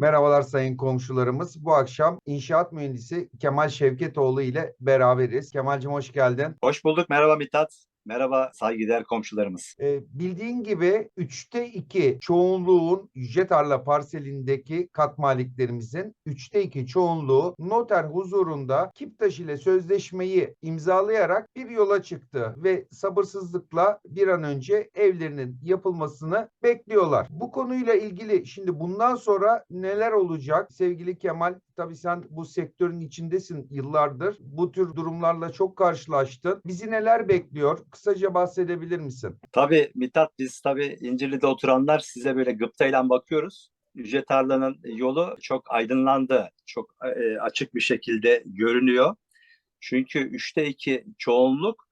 Merhabalar sayın komşularımız. Bu akşam inşaat mühendisi Kemal Şevketoğlu ile beraberiz. Kemal'cim hoş geldin. Hoş bulduk. Merhaba Mithat. Merhaba saygıdeğer komşularımız. Ee, bildiğin gibi 3'te 2 çoğunluğun Yüce Tarla parselindeki kat maliklerimizin 3'te 2 çoğunluğu noter huzurunda Kiptaş ile sözleşmeyi imzalayarak bir yola çıktı ve sabırsızlıkla bir an önce evlerinin yapılmasını bekliyorlar. Bu konuyla ilgili şimdi bundan sonra neler olacak sevgili Kemal? Tabii sen bu sektörün içindesin yıllardır. Bu tür durumlarla çok karşılaştın. Bizi neler bekliyor? Kısaca bahsedebilir misin? Tabii Mithat biz tabii İncirli'de oturanlar size böyle gıptayla bakıyoruz. Yüce Tarla'nın yolu çok aydınlandı. Çok e, açık bir şekilde görünüyor. Çünkü üçte iki çoğunluk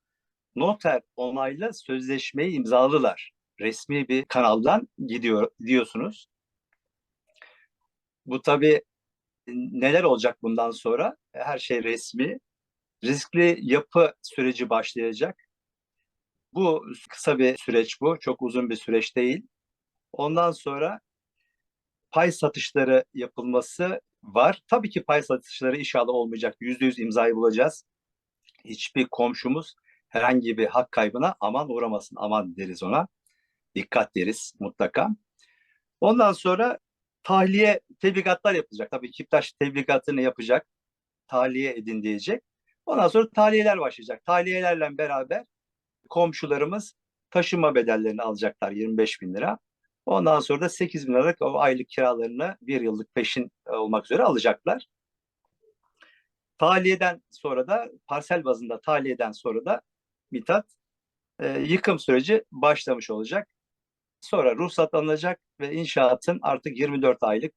noter onaylı sözleşmeyi imzaladılar. Resmi bir kanaldan gidiyor diyorsunuz. Bu tabii neler olacak bundan sonra? Her şey resmi. Riskli yapı süreci başlayacak. Bu kısa bir süreç bu. Çok uzun bir süreç değil. Ondan sonra pay satışları yapılması var. Tabii ki pay satışları inşallah olmayacak. Yüzde yüz imzayı bulacağız. Hiçbir komşumuz herhangi bir hak kaybına aman uğramasın. Aman deriz ona. Dikkat deriz mutlaka. Ondan sonra tahliye tebligatlar yapılacak. Tabii Kiptaş tebligatını yapacak. Tahliye edin diyecek. Ondan sonra tahliyeler başlayacak. Tahliyelerle beraber komşularımız taşıma bedellerini alacaklar 25 bin lira. Ondan sonra da 8 bin liralık o aylık kiralarını bir yıllık peşin olmak üzere alacaklar. Tahliyeden sonra da parsel bazında tahliyeden sonra da Mithat e, yıkım süreci başlamış olacak. Sonra ruhsat alınacak ve inşaatın artık 24 aylık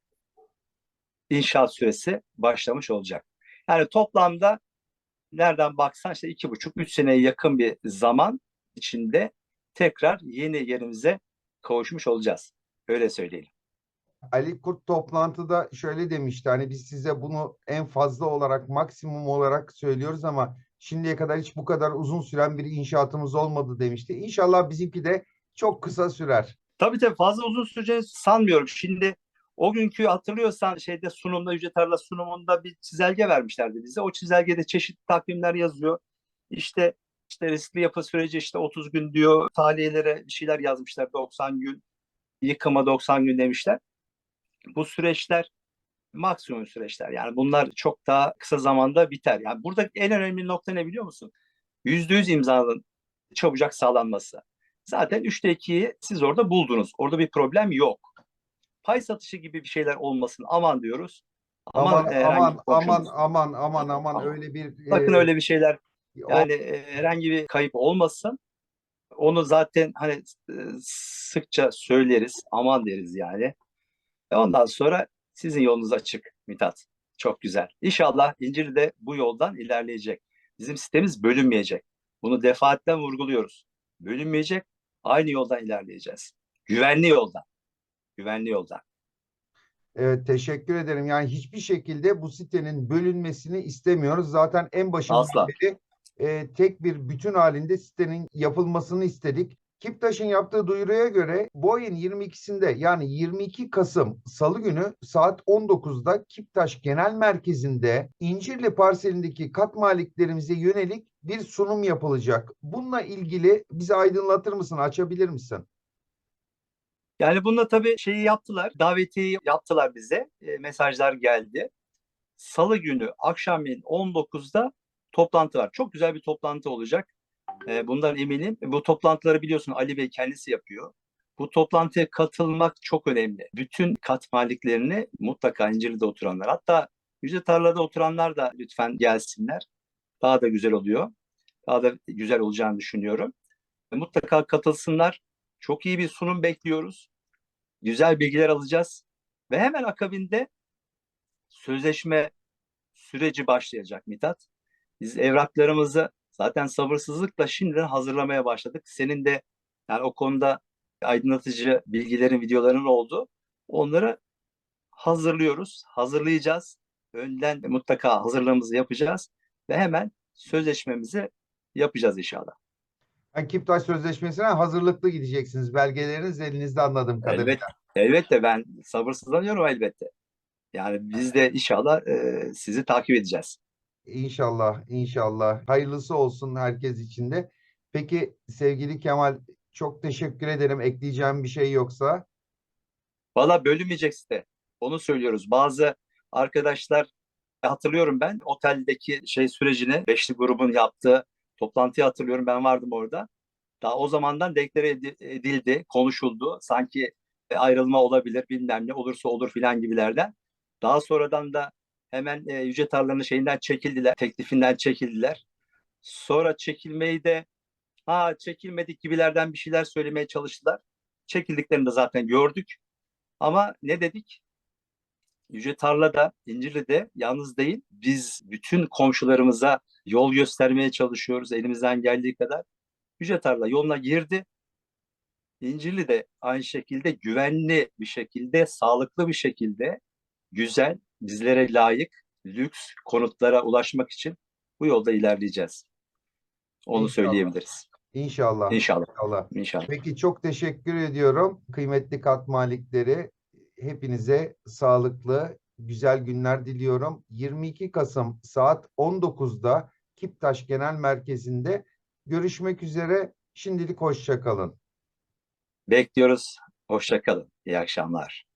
inşaat süresi başlamış olacak. Yani toplamda nereden baksan işte iki buçuk, üç seneye yakın bir zaman içinde tekrar yeni yerimize kavuşmuş olacağız. Öyle söyleyelim. Ali Kurt toplantıda şöyle demişti. Hani biz size bunu en fazla olarak, maksimum olarak söylüyoruz ama şimdiye kadar hiç bu kadar uzun süren bir inşaatımız olmadı demişti. İnşallah bizimki de çok kısa sürer. Tabii tabii fazla uzun süreceğini sanmıyorum. Şimdi o günkü hatırlıyorsan şeyde sunumda Yüce Tarla sunumunda bir çizelge vermişlerdi bize. O çizelgede çeşitli takvimler yazıyor. İşte işte riskli yapı süreci işte 30 gün diyor. Tahliyelere bir şeyler yazmışlar 90 gün. Yıkıma 90 gün demişler. Bu süreçler maksimum süreçler. Yani bunlar çok daha kısa zamanda biter. Yani burada en önemli nokta ne biliyor musun? %100 imzanın çabucak sağlanması. Zaten 3'te 2'yi siz orada buldunuz. Orada bir problem yok. Pay satışı gibi bir şeyler olmasın aman diyoruz. Aman aman bir aman aman aman aman Aman. öyle bir Sakın e, öyle bir şeyler o- yani e, herhangi bir kayıp olmasın. Onu zaten hani e, sıkça söyleriz. Aman deriz yani. E ondan sonra sizin yolunuz açık Mithat. Çok güzel. İnşallah İncirli de bu yoldan ilerleyecek. Bizim sistemimiz bölünmeyecek. Bunu defaatle vurguluyoruz. Bölünmeyecek. Aynı yoldan ilerleyeceğiz. Güvenli yoldan. Güvenli yoldan. Evet, teşekkür ederim. Yani hiçbir şekilde bu sitenin bölünmesini istemiyoruz. Zaten en başından Asla. beri e, tek bir bütün halinde sitenin yapılmasını istedik. Kiptaş'ın yaptığı duyuruya göre bu ayın 22'sinde yani 22 Kasım Salı günü saat 19'da Kiptaş Genel Merkezi'nde İncirli parselindeki kat maliklerimize yönelik bir sunum yapılacak. Bununla ilgili bizi aydınlatır mısın, açabilir misin? Yani bununla tabii şeyi yaptılar. Davetiyeyi yaptılar bize. E, mesajlar geldi. Salı günü akşamleyin 19'da toplantı var. Çok güzel bir toplantı olacak. E, bundan eminim. Bu toplantıları biliyorsun Ali Bey kendisi yapıyor. Bu toplantıya katılmak çok önemli. Bütün kat maliklerini mutlaka İncirli'de oturanlar hatta Yüce Tarla'da oturanlar da lütfen gelsinler. Daha da güzel oluyor. Daha da güzel olacağını düşünüyorum. E, mutlaka katılsınlar. Çok iyi bir sunum bekliyoruz. Güzel bilgiler alacağız. Ve hemen akabinde sözleşme süreci başlayacak Mithat. Biz evraklarımızı zaten sabırsızlıkla şimdiden hazırlamaya başladık. Senin de yani o konuda aydınlatıcı bilgilerin, videoların oldu. Onları hazırlıyoruz, hazırlayacağız. Önden mutlaka hazırlığımızı yapacağız ve hemen sözleşmemizi yapacağız inşallah. Yani Kiptaş Sözleşmesi'ne hazırlıklı gideceksiniz. Belgeleriniz elinizde anladığım kadarıyla. Elbette, elbette ben sabırsızlanıyorum elbette. Yani biz de inşallah e, sizi takip edeceğiz. İnşallah, inşallah. Hayırlısı olsun herkes için de. Peki sevgili Kemal çok teşekkür ederim. Ekleyeceğim bir şey yoksa. Valla bölünmeyeceksin de. Onu söylüyoruz. Bazı arkadaşlar hatırlıyorum ben oteldeki şey sürecini beşli grubun yaptığı toplantıyı hatırlıyorum. Ben vardım orada. Daha o zamandan deklare edi- edildi, konuşuldu. Sanki e, ayrılma olabilir, bilmem ne olursa olur filan gibilerden. Daha sonradan da hemen e, Yüce Tarla'nın şeyinden çekildiler, teklifinden çekildiler. Sonra çekilmeyi de ha çekilmedik gibilerden bir şeyler söylemeye çalıştılar. Çekildiklerini de zaten gördük. Ama ne dedik? Yüce Tarla'da, İncirli'de yalnız değil, biz bütün komşularımıza yol göstermeye çalışıyoruz elimizden geldiği kadar. Yüce Tarla yoluna girdi. İncirli de aynı şekilde güvenli bir şekilde, sağlıklı bir şekilde, güzel, bizlere layık, lüks konutlara ulaşmak için bu yolda ilerleyeceğiz. Onu İnşallah. söyleyebiliriz. İnşallah. İnşallah. İnşallah. İnşallah. Peki çok teşekkür ediyorum. Kıymetli kat malikleri hepinize sağlıklı, güzel günler diliyorum. 22 Kasım saat 19'da Kiptaş Genel Merkezi'nde görüşmek üzere. Şimdilik hoşça kalın. Bekliyoruz. Hoşça kalın. İyi akşamlar.